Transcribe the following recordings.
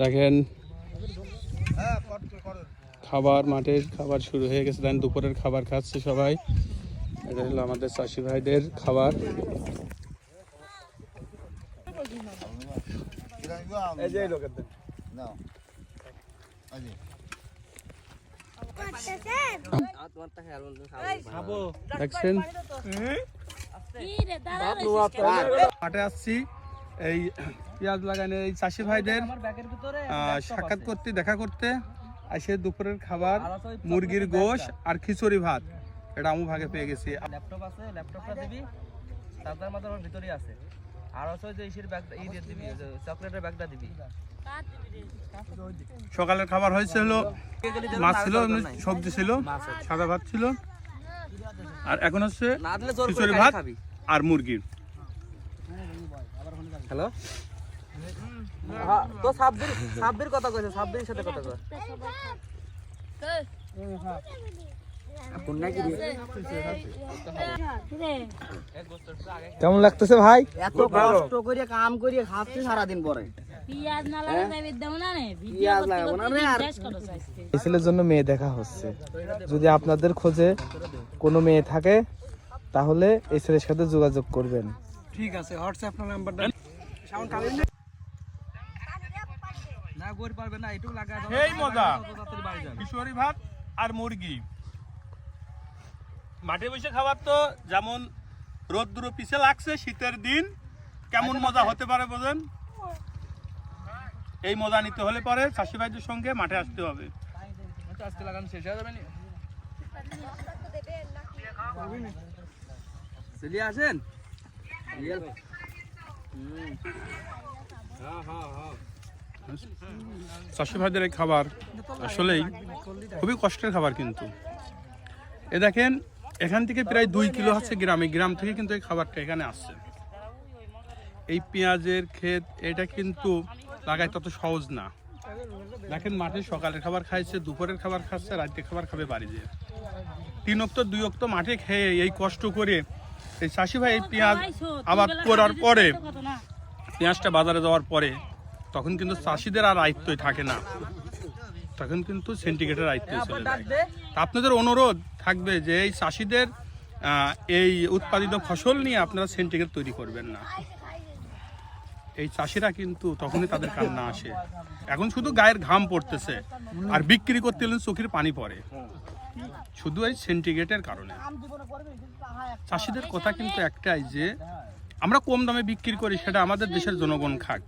দেখেন। খাবার মাঠের খাবার শুরু হয়ে গেছে। দেন দুপুরের খাবার খাচ্ছে সবাই। এটা হলো আমাদের চাষি ভাইদের খাবার। দেখছেন? মাঠে আসছি। এই পেঁয়াজ লাগানো এই চাষি ভাইদের সাক্ষাৎ করতে দেখা করতে এসে দুপুরের খাবার মুরগির গোশ আর খিচুড়ি ভাত। এটা আমু ভাগে পেয়ে গেছি। ল্যাপটপ আছে ল্যাপটপটা দিবি চার্জার মাথার আমার ভিতরেই আছে। আর হচ্ছে যে ইসের ব্যাগটা ই দিয়ে দিবি চকলেটের ব্যাগটা দিবি। সকালের খাবার হয়েছে হলো মাছ ছিল সবজি ছিল সাদা ভাত ছিল আর এখন হচ্ছে খিচুড়ি ভাত আর মুরগি। হ্যালো? হ্যাঁ তো সাব্বির সাব্বির কথা কইছে সাব্বির সাথে কথা কয়। কেমন লাগতেছে ভাই? এত কষ্ট করে কাম করে খাচ্ছি সারাদিন পরে। এই ছেলের জন্য মেয়ে দেখা হচ্ছে। যদি আপনাদের খোঁজে কোনো মেয়ে থাকে তাহলে এই ছেলের সাথে যোগাযোগ করবেন। ঠিক আছে হোয়াটসঅ্যাপ নাম্বারটা না পারবে না একটু লাগা এই মজা। যাবে। কিশোরী ভাত আর মুরগি। মাঠে বসে খাবার তো যেমন রোদ্দুর পিছে লাগছে শীতের দিন কেমন মজা হতে পারে বোঝেন? এই মজা নিতে হলে পরে চাষি ভাইদের সঙ্গে মাঠে আসতে হবে। আজকে লাগানো শেষ হয়ে যাবে চলিয়ে আসেন? চাষি ভাইদের এই খাবার আসলেই খুবই কষ্টের খাবার কিন্তু। এ দেখেন, এখান থেকে প্রায় দুই কিলো হচ্ছে গ্রামে, গ্রাম থেকে কিন্তু এই খাবারটা এখানে আসছে। এই পেঁয়াজের ক্ষেত, এটা কিন্তু লাগায় তত সহজ না। দেখেন, মাঠে সকালের খাবার খাইছে, দুপুরের খাবার খাচ্ছে, রাতের খাবার খাবে বাড়িতে তিন অক্ত, দুই অক্ত মাঠে খেয়ে এই কষ্ট করে এই চাষি ভাই এই পেঁয়াজ আবাদ করার পরে পেঁয়াজটা বাজারে যাওয়ার পরে তখন কিন্তু চাষিদের আর আয়ত্তই থাকে না। তখন কিন্তু সিন্ডিকেটের আয়ত্তই চলে আপনাদের অনুরোধ থাকবে যে এই চাষিদের এই উৎপাদিত ফসল নিয়ে আপনারা সিন্ডিকেট তৈরি করবেন না। এই চাষিরা কিন্তু তখনই তাদের কান্না আসে। এখন শুধু গায়ের ঘাম পড়তেছে আর বিক্রি করতে গেলে চোখের পানি পড়ে। শুধু এই সিন্ডিকেটের কারণে। চাষিদের কথা কিন্তু একটাই যে আমরা কম দামে বিক্রি করি, সেটা আমাদের দেশের জনগণ খাক।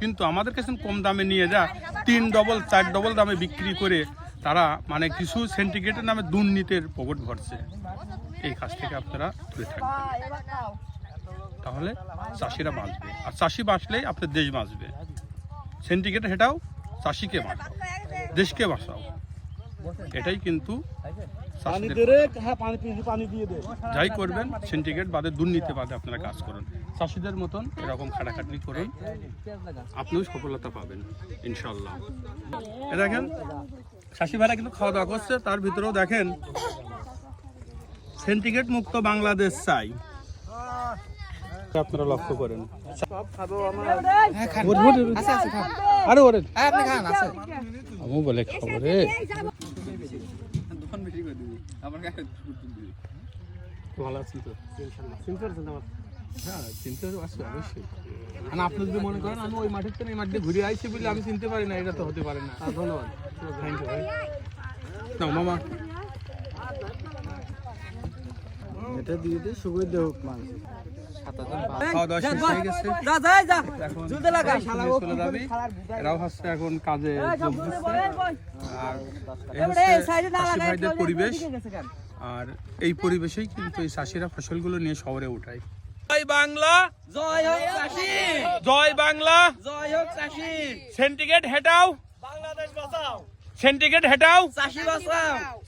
কিন্তু আমাদের কাছে কম দামে নিয়ে যা, তিন ডবল চার ডবল দামে বিক্রি করে তারা মানে কিছু সেন্টিগ্রেটের নামে দুর্নীতির পকট ভরছে এই কাজ থেকে আপনারা দূরে থাকবেন। তাহলে চাষিরা বাঁচবে। আর চাষি বাঁচলেই আপনার দেশ বাঁচবে। সেন্টিগ্রেট সেটাও চাষিকে বাঁচাও, দেশকে বাঁচাও। এটাই কিন্তু যাই করবেন সিন্ডিকেট বাদে দুর্নীতি বাদে আপনারা কাজ করুন। চাষিদের মতন এরকম খাটাখাটনি করুন। আপনিও সফলতা পাবেন ইনশাল্লাহ দেখেন চাষি ভাইরা কিন্তু খাওয়া দাওয়া করছে তার ভিতরেও দেখেন সিন্ডিকেট মুক্ত বাংলাদেশ চাই। আপনারা লক্ষ্য করেন। আরে ওরে। আমি বলে খাব রে। ভালো আছেন তো? চিনতে পারছেন আমার? হ্যাঁ চিনতে পারছি অবশ্যই। আর আপনি যদি মনে করেন আমি ওই মাঠের থেকে এই মাঠে ঘুরে আইছি বলে আমি চিনতে পারি না এটা তো হতে পারে না। ধন্যবাদ। থ্যাংক ইউ ভাই। না মামা। এটা দিয়ে দিয়ে সুগই দেহ মানুষ খাওয়া দাওয়া শেষ হয়ে গেছে। যা যাই যা এখন নিয়ে চলে যাবে এরাও হচ্ছে এখন কাজে যোগ দিচ্ছে। আর এই হচ্ছে চাষি ভাইদের পরিবেশ। আর এই পরিবেশেই কিন্তু এই চাষিরা ফসলগুলো নিয়ে শহরে উঠায়। জয় বাংলা। জয় হোক চাষি জয় বাংলা। জয় হোক চাষি সেন্টিগ্রেট হেটাও। বাংলাদেশ বাঁচাও। সেন্টিগ্রেট হেটাও। চাষি বাঁচাও।